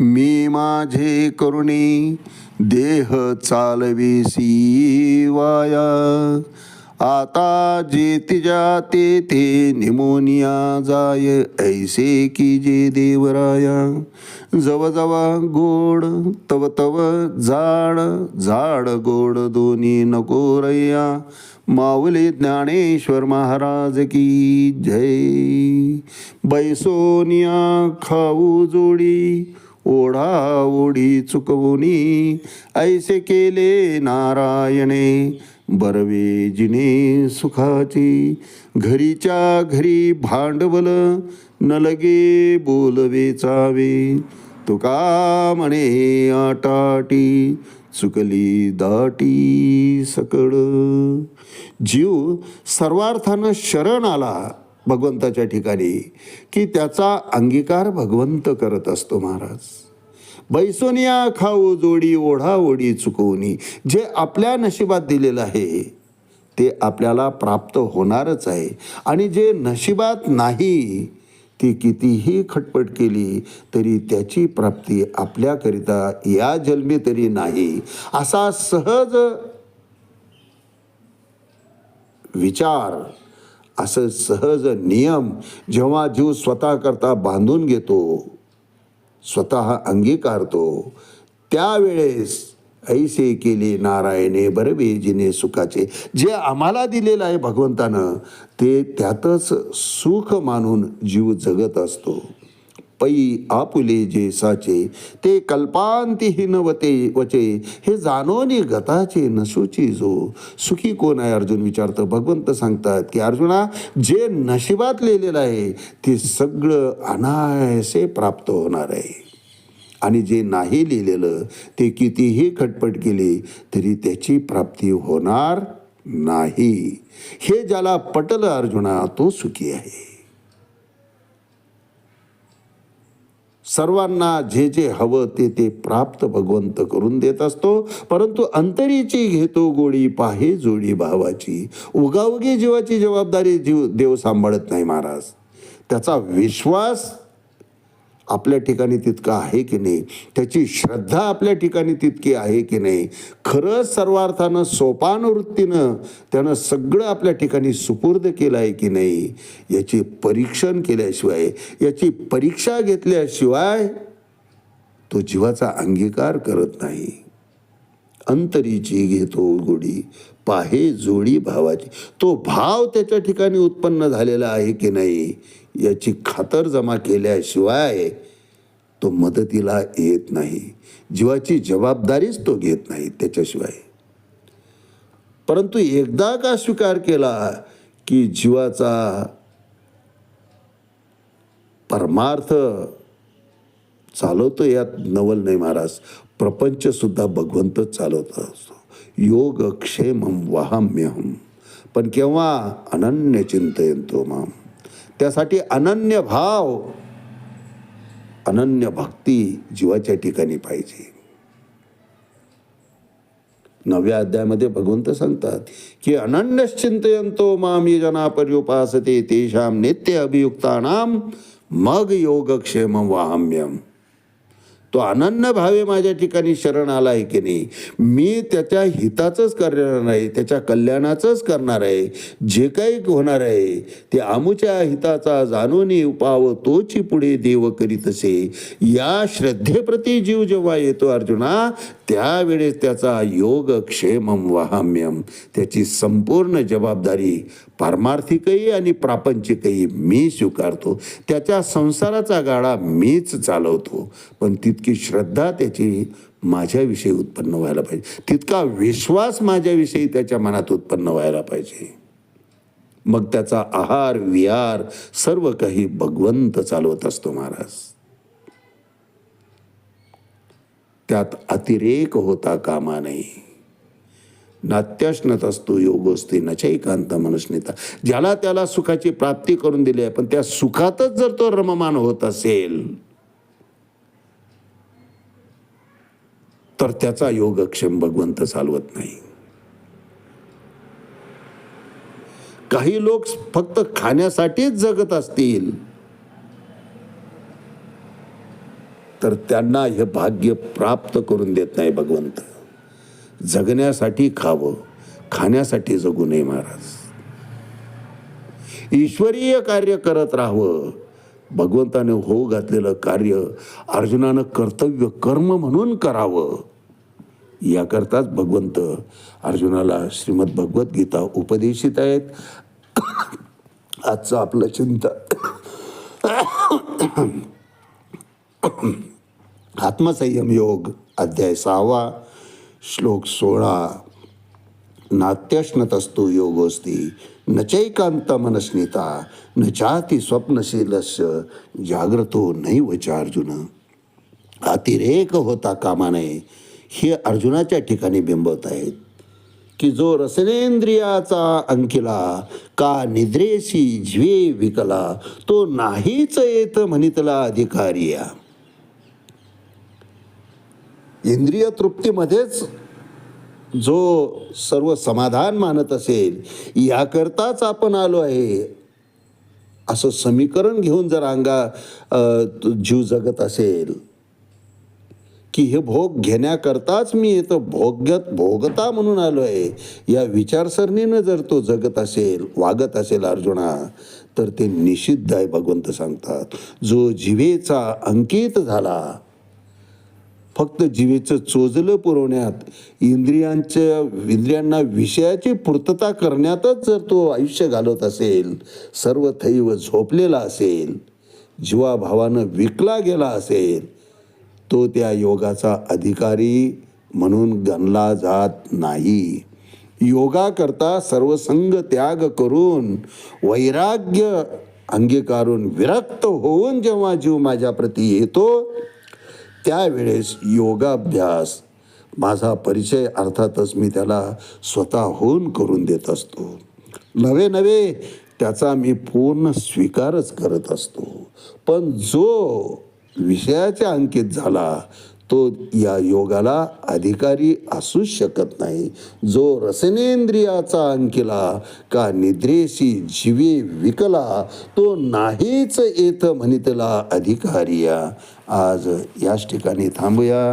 मी माझे करुणे देह चालविसी वाया आता जे तिजा ते ते निमोनिया जाय ऐसे की जे देवराया. जव जवा गोड तव तव झाड झाड गोड दोन्ही नको रय्या माऊली ज्ञानेश्वर महाराज की जय. बैसोनिया खाऊ जोडी ओढा ओढी चुकवुनी. ऐसे केले नारायणे बरवे जिने सुखाची. घरीच्या घरी भांडवल न लगे बोलवे चावे. तुका म्हणे आटाटी चुकली दाटी सकड जीव सर्वार्थानं शरण आला. भगवंताच्या ठिकाणी की त्याचा अंगीकार भगवंत करत असतो महाराज. बैसोनिया खाऊ जोडी ओढा ओढी चुकवणी जे आपल्या नशिबात दिलेलं आहे ते आपल्याला प्राप्त होणारच आहे. आणि जे नशिबात नाही ती कितीही खटपट केली तरी त्याची प्राप्ती आपल्याकरिता या जन्मी तरी नाही. असा सहज विचार असं सहज नियम जेव्हा जीव स्वतः करता बांधून घेतो स्वतः अंगीकारतो त्यावेळेस ऐसे केले नारायणे बरवे जिने सुखाचे. जे आम्हाला दिलेलं आहे भगवंतानं ते त्यातच सुख मानून जीव जगत असतो. पै आपुले जे साचे ते कल्पांतिहीन वते वचे हे जाणोनी गताचे नसूची जो. सुखी कोण आहे अर्जुन विचारतं भगवंत सांगतात की अर्जुना जे नशिबात लिहिलेलं आहे ते सगळं अनायसे प्राप्त होणार आहे. आणि जे नाही लिहिलेलं ते कितीही खटपट केली तरी त्याची प्राप्ती होणार नाही. हे ज्याला पटलं अर्जुना तो सुखी आहे. सर्वांना जे जे हवं ते ते प्राप्त भगवंत करून देत असतो. परंतु अंतरीची घेतो गोडी पाहे जोडी भावाची. उगावगी जीवाची जबाबदारी जीव देव सांभाळत नाही महाराज. त्याचा विश्वास आपल्या ठिकाणी तितका आहे की नाही? त्याची श्रद्धा आपल्या ठिकाणी तितकी आहे की नाही? खरंच सर्वार्थानं सोपान वृत्तीनं त्यानं सगळं आपल्या ठिकाणी सुपूर्द केलं आहे की नाही? याची परीक्षण केल्याशिवाय याची परीक्षा घेतल्याशिवाय तो जीवाचा अंगीकार करत नाही. अंतरीची घेतो गोडी पाहे जोडी भावाची. तो भाव त्याच्या ठिकाणी उत्पन्न झालेला आहे की नाही? याची खातर जमा केल्याशिवाय तो मदतीला येत नाही. जीवाची जबाबदारीच तो घेत नाही त्याच्याशिवाय. परंतु एकदा का स्वीकार केला की जीवाचा परमार्थ चालवतो यात नवल नाही महाराज. प्रपंचसुद्धा भगवंत भगवंतच चालवत असतो. योग क्षेम वाहाम्यहम पण केव्हा अनन्य चिंतयंतो माम. त्यासाठी अनन्य भाव अनन्य भक्ती जीवाच्या ठिकाणी पाहिजे. नवव्या अध्यायामध्ये भगवंत सांगतात की अनन्यश्चिंतयंतो मामी जनापर्युपासते जना तेषाम नित्य अभियुक्तानाम मग योगक्षेम वाहम्यम. तो अनन्य भावे माझ्या ठिकाणी शरण आला आहे की नाही? मी त्याच्या हिताचंच करणार आहे त्याच्या कल्याणाचंच करणार आहे. जे काही होणार आहे ते आमुच्या हिताचा जाणून उपाव तोची पुढे देव करीत असे. या श्रद्धेप्रती जीव जेव्हा येतो अर्जुना त्यावेळेस त्याचा योग क्षेमम वाहाम्यम त्याची संपूर्ण जबाबदारी पारमार्थिकही आणि प्रापंचिकही मी स्वीकारतो. त्याच्या संसाराचा गाडा मीच चालवतो. पण तितकी श्रद्धा त्याची माझ्याविषयी उत्पन्न व्हायला पाहिजे. तितका विश्वास माझ्याविषयी त्याच्या मनात उत्पन्न व्हायला पाहिजे. मग त्याचा आहार विहार सर्व काही भगवंत चालवत असतो महाराज. त्यात अतिरेक होता कामा नाही नात्याश्नत असतो योगोस्ती नचैकांत मनस्निता ज्याला त्याला सुखाची प्राप्ती करून दिली आहे पण त्या सुखातच जर तो रममान होत असेल तर त्याचा योगक्षम भगवंत चालवत नाही. काही लोक फक्त खाण्यासाठीच जगत असतील तर त्यांना हे भाग्य प्राप्त करून देत नाही भगवंत. जगण्यासाठी खावं खाण्यासाठी जगू नये महाराज. ईश्वरीय कार्य करत राहावं. भगवंताने हो घातलेलं कार्य अर्जुनानं कर्तव्य कर्म म्हणून करावं. याकरताच भगवंत अर्जुनाला श्रीमद भगवद्गीता उपदेशित आहेत. आजचं आपलं चिंता आत्मसंयम योग अध्याय सहावा. श्लोक सोळा. नात्यश्नतस्तु योगोस्ती न चैकांत मनस्मिता न चाती स्वप्नशीलस्य जाग्रतो नाही वचा अर्जुन अतिरेक होता कामा नये हे अर्जुनाच्या ठिकाणी बिंबवत आहेत. की जो रसनेंद्रियाचा अंकिला का निद्रेशी ज्वे विकला तो नाहीच येत म्हणितला अधिकारिया. इंद्रिय तृप्तीमध्येच जो सर्व समाधान मानत असेल याकरताच आपण आलो आहे. असं समीकरण घेऊन जर अंगा जीव जगत असेल की हे भोग घेण्याकरताच मी इथं भोगत भोगता म्हणून आलो आहे. या विचारसरणीनं जर तो जगत असेल वागत असेल अर्जुना तर ते निषिद्ध आहे भगवंत सांगतात. जो जिवेचा अंकित झाला फक्त जीवेचं चोजलं पुरवण्यात इंद्रियांच्या इंद्रियांना विषयाची पूर्तता करण्यातच जर तो आयुष्य घालवत असेल सर्व थैव झोपलेला असेल जीवाभावानं विकला गेला असेल तो त्या योगाचा अधिकारी म्हणून गणला जात नाही. योगा करता सर्वसंग त्याग करून वैराग्य अंगीकारून विरक्त होऊन जेव्हा जीव माझ्याप्रती येतो त्यावेळेस योगाभ्यास माझा परिचय अर्थातच मी त्याला स्वतःहून करून देत असतो. नवे नवे त्याचा मी पूर्ण स्वीकारच करत असतो. पण जो विषयाच्या अंकित झाला तो या योगाला अधिकारी असूच शकत नाही. जो रसनेंद्रियाचा अंकिला का निद्रेशी जीवे विकला तो नाहीच येत म्हणितला अधिकारिया. आज याच ठिकाणी थांबूया.